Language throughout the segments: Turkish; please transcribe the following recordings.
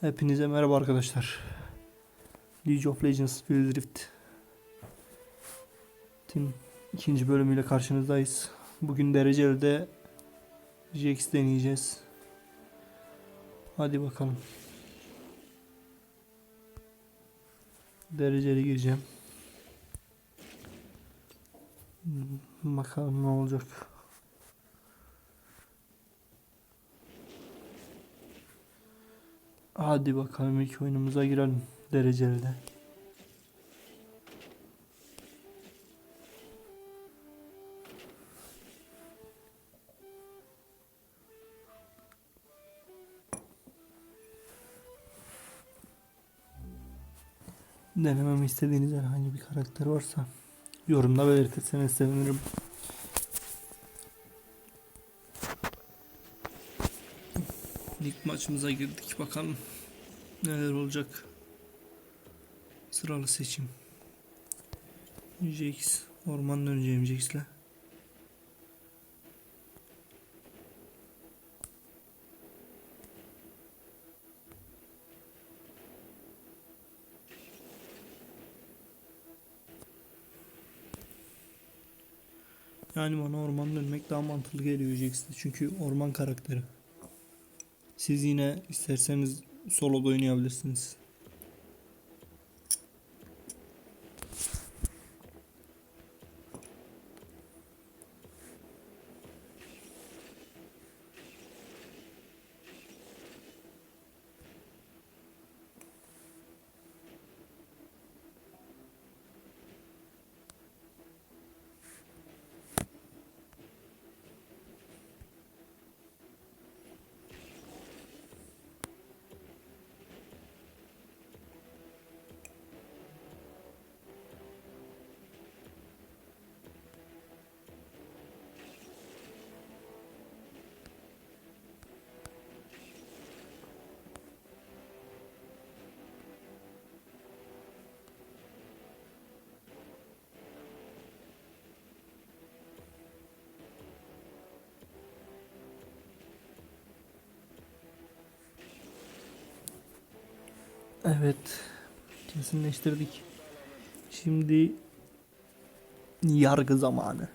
Hepinize merhaba arkadaşlar. League of Legends Wild Rift Team ikinci bölümüyle karşınızdayız. Bugün dereceli Jax deneyeceğiz. Hadi bakalım. Dereceli gireceğim. Hmm, Bakalım ne olacak. Hadi bakalım ilk oyunumuza girelim dereceli de. Denememi istediğiniz herhangi bir karakter varsa yorumda belirtirseniz sevinirim. Maçımıza girdik bakalım neler olacak. Sıralı seçim. Jax orman döneceğim Jax'le. Yani bana orman dönmek daha mantıklı geliyor Jax'te çünkü orman karakteri. Siz yine isterseniz solo da oynayabilirsiniz. Evet. Kesinleştirdik. Şimdi yargı zamanı.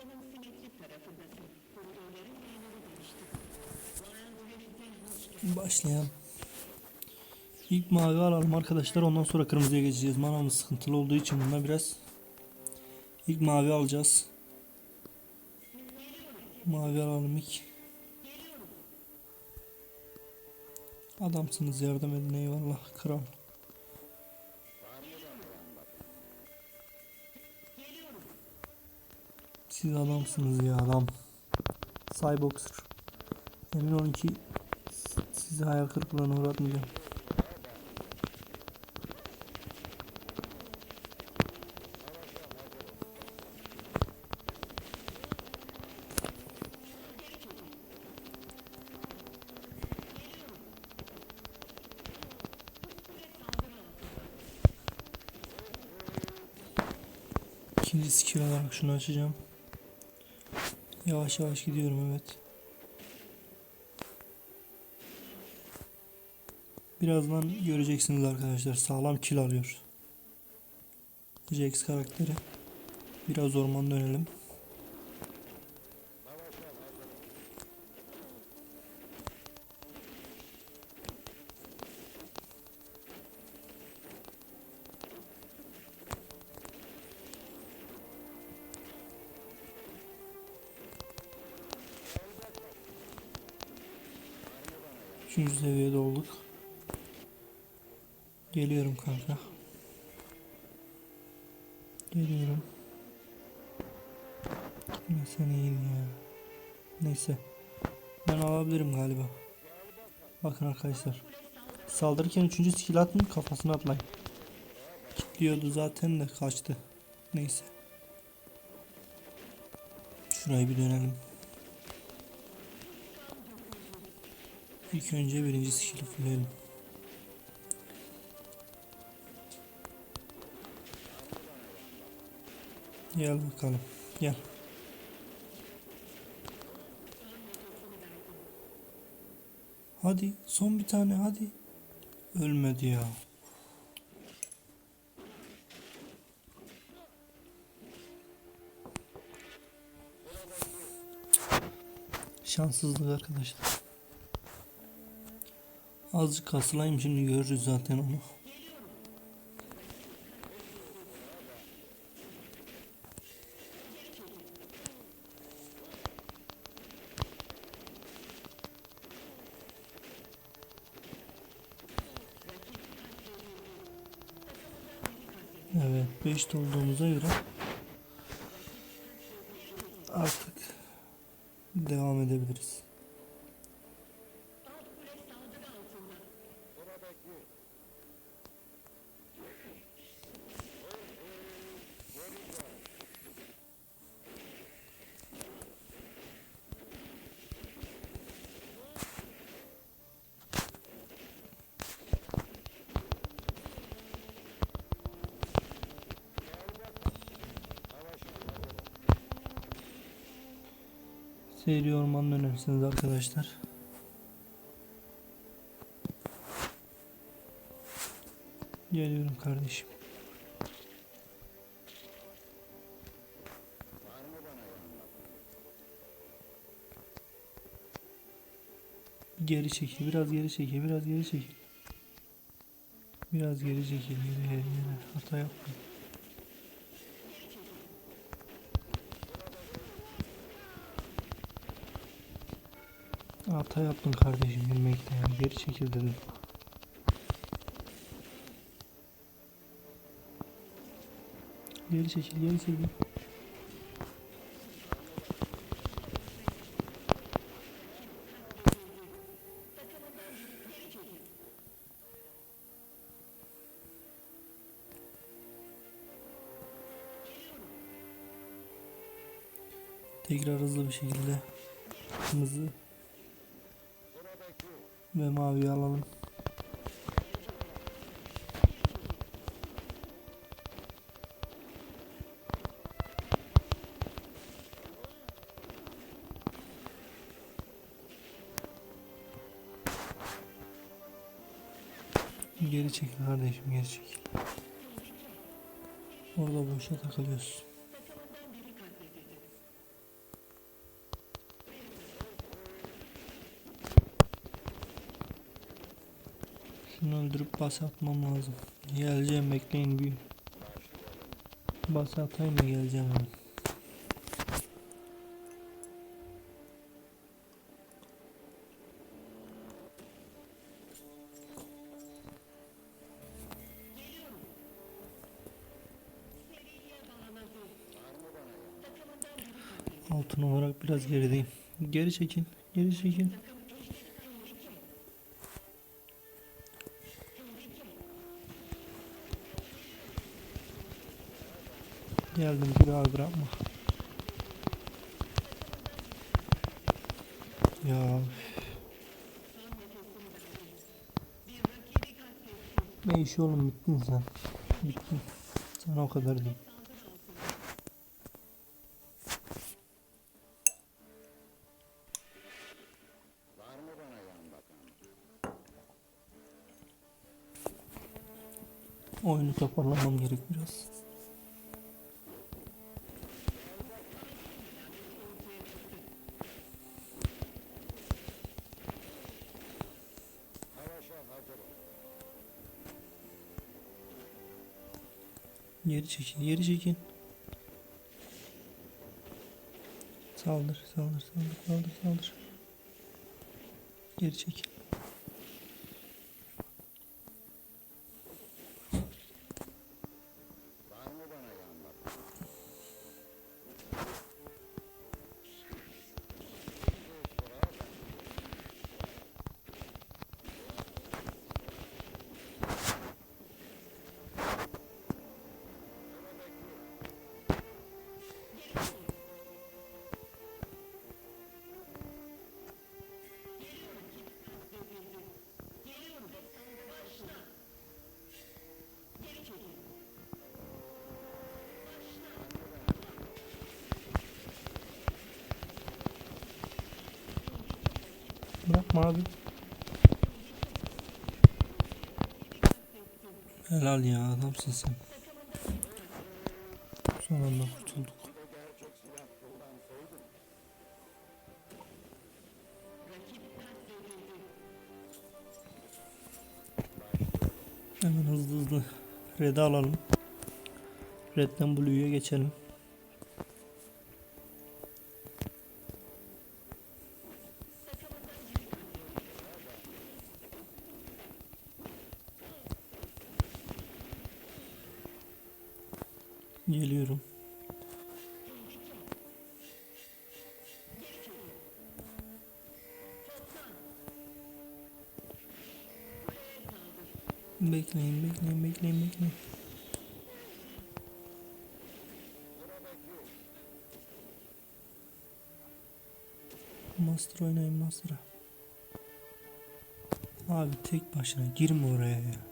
Haritanın simetrik tarafındasın. Koridorların yayınları değişti. Royal Rift'e hoş geldin. Başlayalım. İlk mavi alalım arkadaşlar. Ondan sonra kırmızıya geçeceğiz. Manamız sıkıntılı olduğu için bunda biraz. İlk mavi alacağız. Mavi alalım ilk. Adamsınız yardım edin eyvallah kral. Siz adamsınız ya adam. Cyboxer. Emin olun ki sizi hayal kırıklığına uğratmayacağım. İkinci skill olarak şunu açacağım. Yavaş yavaş gidiyorum evet. Birazdan göreceksiniz arkadaşlar sağlam kill alıyor. Jax karakteri. Biraz orman dönelim. Kanka. Geliyorum. Gitmesen iyiydi ya. Neyse. Ben alabilirim galiba. Bakın arkadaşlar. Saldırırken üçüncü skill atın kafasına atlayın. Kilitliyordu zaten de kaçtı. Neyse. Şurayı bir dönelim. İlk önce birinci skill'i fulleyelim. Gel bakalım. Gel. Hadi son bir tane hadi. Ölmedi ya. Şanssızlık arkadaşlar. Azıcık kasılayım şimdi görürüz zaten onu. 5 olduğumuza göre Seyri orman dönersiniz arkadaşlar. Geliyorum kardeşim. Geri çekil, biraz geri çekil, biraz geri çekil. Biraz geri çekil, geri geri geri. Hata yapma. Hata yaptın kardeşim bilmekte yani geri çekil dedim. Geri çekil, geri çekil. Tekrar hızlı bir şekilde kırmızı ve mavi alalım. Geri çekil kardeşim geri çekil. Orada boşa takılıyorsun. Öldürüp bas atmam lazım. Geleceğim bekleyin bir. Bas atayım da geleceğim hemen. Altın olarak biraz gerideyim. Geri çekin. Geri çekin. Geldim bir daha bırakma. Ya. Ne iş oğlum bittin sen. Bittin. Sen o kadar değil. Oyunu toparlamam gerek biraz. Geri çekil, geri çekil. Saldır, saldır, saldır, saldır, saldır. Geri çekil. Abi. Helal ya adamsın sen. Son anda kurtulduk. Hemen hızlı hızlı red'i alalım. Red'den Blue'ya geçelim. Bekleyin, bekleyin, bekleyin. Master oynayın Master'a. Abi tek başına girme oraya ya.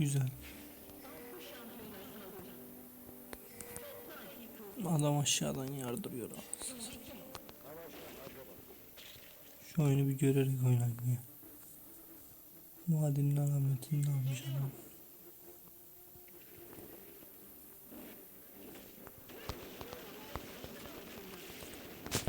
Güzel. Adam aşağıdan yardırıyor. Şu oyunu bir görerek oynayın ya. Madenin alametini de almış adam.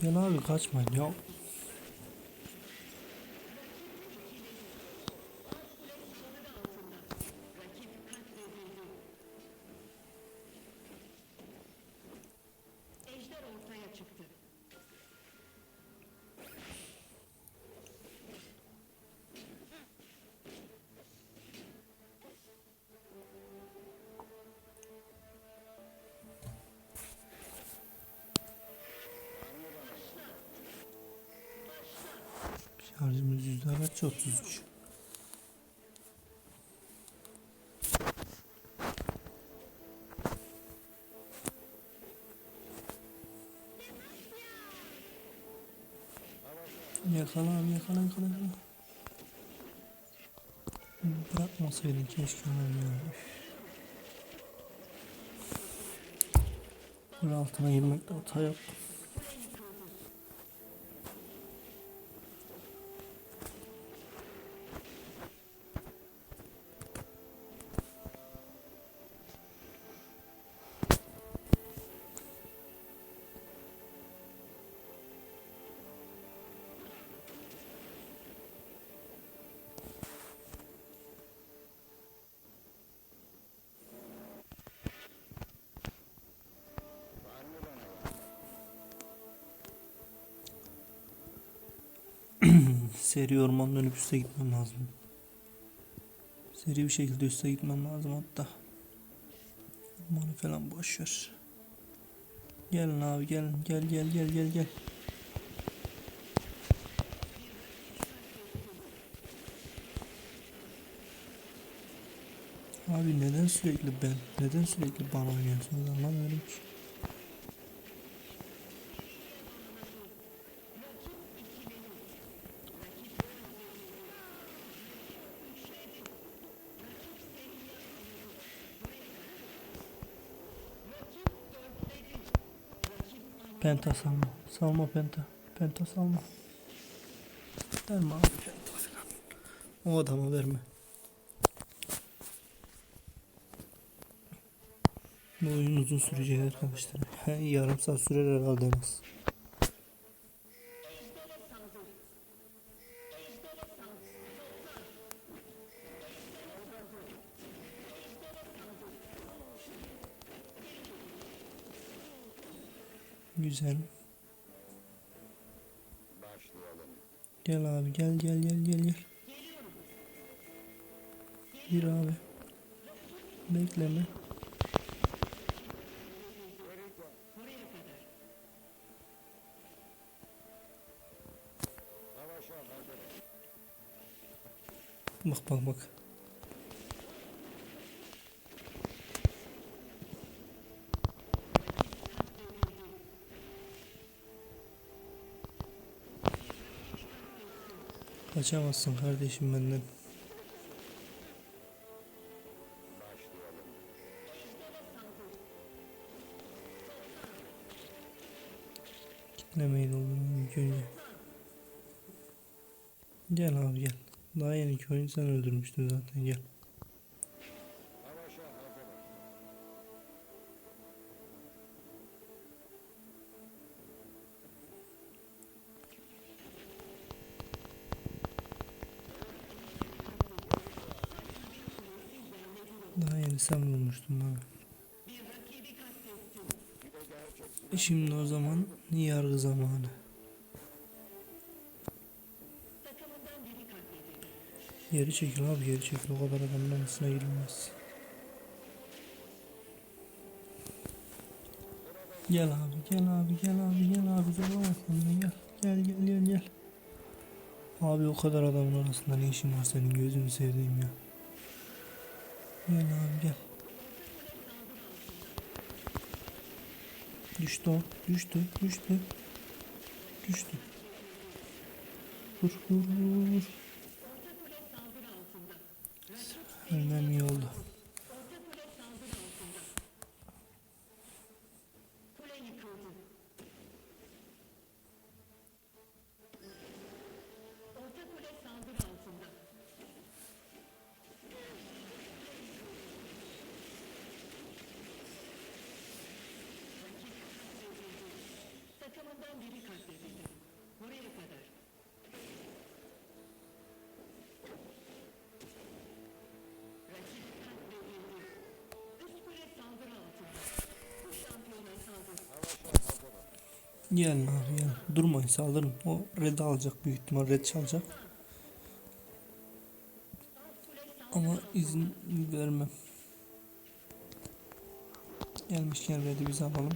Gel abi kaçma ya. Şarjımız yüzde kaç? 33. Yakala abi yakala yakala yakala. Bırakmasaydın keşke onu ya. Böyle altına girmekte hata yaptım. Seri ormanın dönüp üste gitmem lazım. Seri bir şekilde üste gitmem lazım hatta. Ormanı falan boş ver. Gelin abi gelin gel gel gel gel gel. Abi neden sürekli ben? Neden sürekli bana oynuyorsunuz anlamıyorum ki. Penta salma. Salma penta. Penta salma. Verme abi penta falan. O adama verme. Bu oyun uzun sürecek arkadaşlar. Yarım saat sürer herhalde en az. Güzel. Gel abi gel gel gel gel gel. Gir abi. Bekleme. Bak bak bak. Kaçamazsın kardeşim benden. Kitlemeyi doldurayım ilk önce. Gel abi gel. Daha yeni iki oyunu sen öldürmüştün zaten gel. Sen bulmuştun bana. E Şimdi o zaman yargı zamanı. Geri çekil abi geri çekil o kadar adamın arasına girilmez. Gel abi gel abi gel abi gel abi gel abi gel gel gel gel gel. Abi o kadar adamın arasında ne işin var senin gözünü sevdiğim ya. Gel abi gel. Düştü o. Düştü. Düştü. Düştü. Vur vur vur. Ölmem iyi oldu. Gel abi gel. Durmayın saldırın. O red alacak büyük ihtimal red çalacak. Ama izin vermem. Gelmişken red'i biz alalım.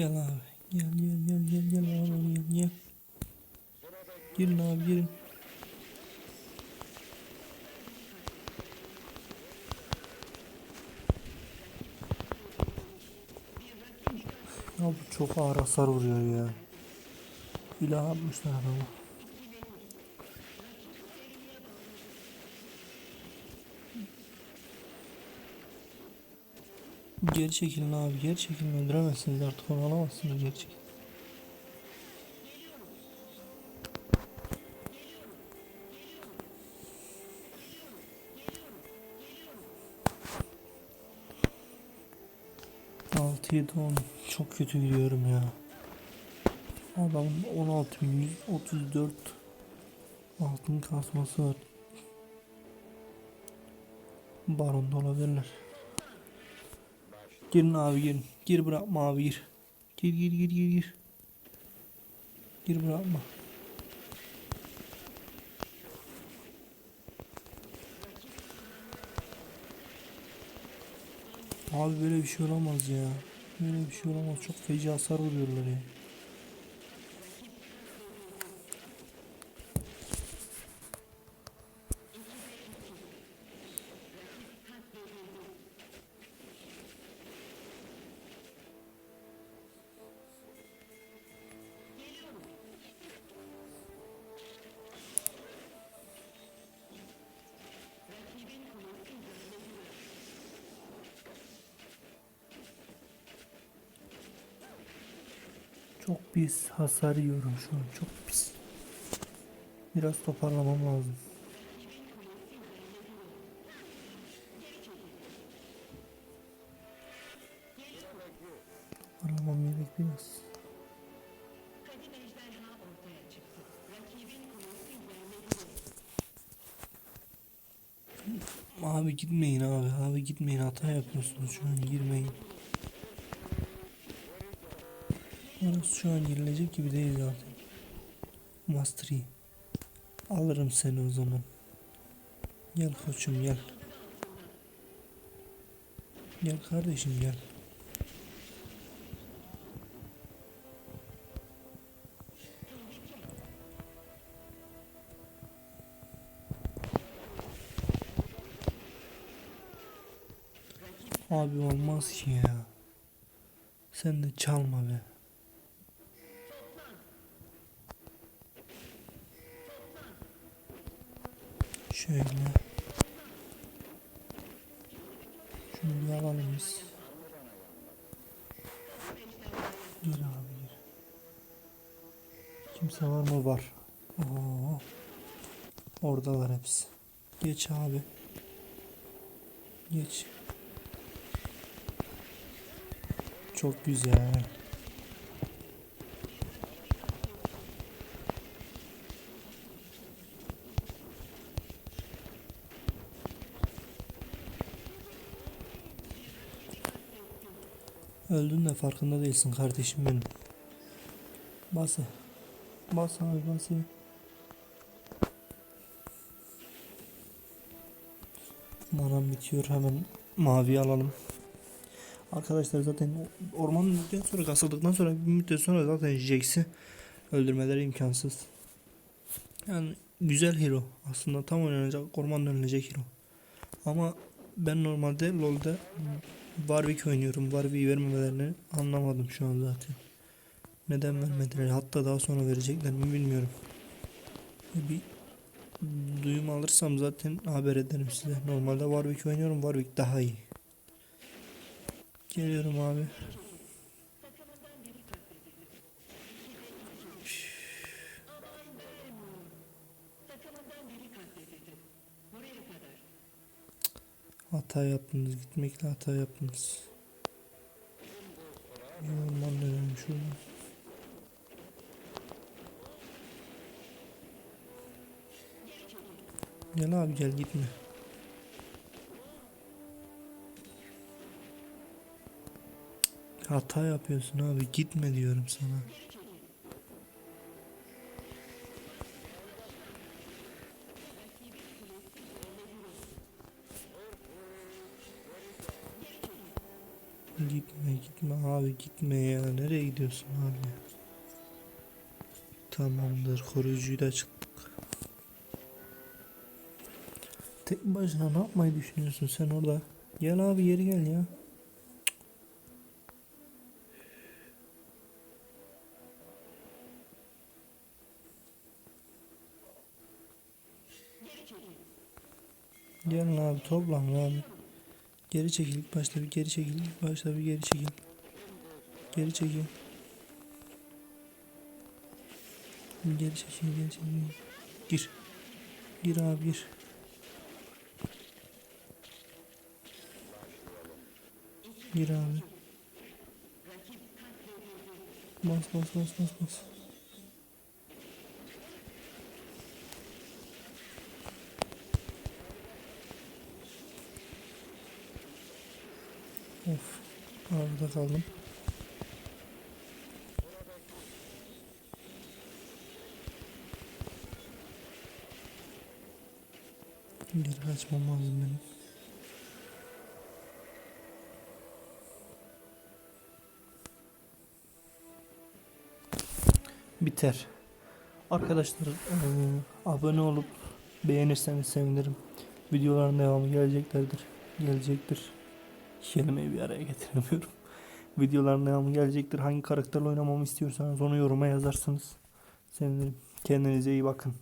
Gel abi. Gel gel gel gel gel abi gel gel. Girin abi girin. Ya bu çok ağır hasar vuruyor ya. Silah atmışlar adama. Geri çekilin abi geri çekilin öldüremezsiniz artık onu alamazsınız geri çekilin. Altı yedi on çok kötü gidiyorum ya. Adamın 16134 altın kasması var. Baronda olabilirler. Girin abi girin. Gir bırakma abi gir. Gir gir gir gir gir. Gir bırakma. Abi böyle bir şey olamaz ya. Böyle bir şey olamaz. Çok feci hasar vuruyorlar ya. Pis hasar yiyorum şu an. Çok pis. Biraz toparlamam lazım. Toparlamam gerek biraz. Abi gitmeyin abi. Abi gitmeyin. Hata yapıyorsunuz şu an. Girmeyin. Şu an girilecek gibi değil zaten. Master Yi. Alırım seni o zaman. Gel koçum gel. Gel kardeşim gel. Abi olmaz ki ya. Sen de çalma be. Şöyle. Şunu bir alalım biz. Gir abi gir. Kimse var mı? Var. Oo. Oradalar hepsi. Geç abi. Geç. Çok güzel. Öldün de farkında değilsin kardeşim benim. Bas. Bas abi bas. Manam bitiyor hemen mavi alalım. Arkadaşlar zaten orman müddet sonra kasıldıktan sonra bir müddet sonra zaten Jax'i öldürmeleri imkansız. Yani güzel hero. Aslında tam oynanacak orman dönülecek hero. Ama ben normalde LoL'de Warwick oynuyorum. Warwick'i vermemelerini anlamadım şu an zaten. Neden vermediler? Hatta daha sonra verecekler mi bilmiyorum. Bir duyum alırsam zaten haber ederim size. Normalde Warwick oynuyorum. Warwick daha iyi. Geliyorum abi. Hata yaptınız. Gitmekle hata yaptınız. Yorman dönelim şuradan. Gel abi gel gitme. Hata yapıyorsun abi gitme diyorum sana. Gitme abi gitme ya nereye gidiyorsun abi? Tamamdır koruyucuyu da çıktık. Tek başına ne yapmayı düşünüyorsun sen orada? Gel abi geri gel ya. Gelin abi toplan abi. Geri çekil başta bir geri çekil başta bir geri çekil. Geri çekil. Bir Geri çekil geri çekil. Gir. Gir abi gir. Gir abi. Bas bas bas bas bas. Of. Arada kaldım. Geri kaçmam lazım benim. Biter. Arkadaşlar eee, abone olup beğenirseniz sevinirim. Videoların devamı geleceklerdir. Gelecektir. Kelimeyi bir araya getiremiyorum. Videoların devamı gelecektir. Hangi karakterle oynamamı istiyorsanız onu yoruma yazarsınız. Sevinirim. Kendinize iyi bakın.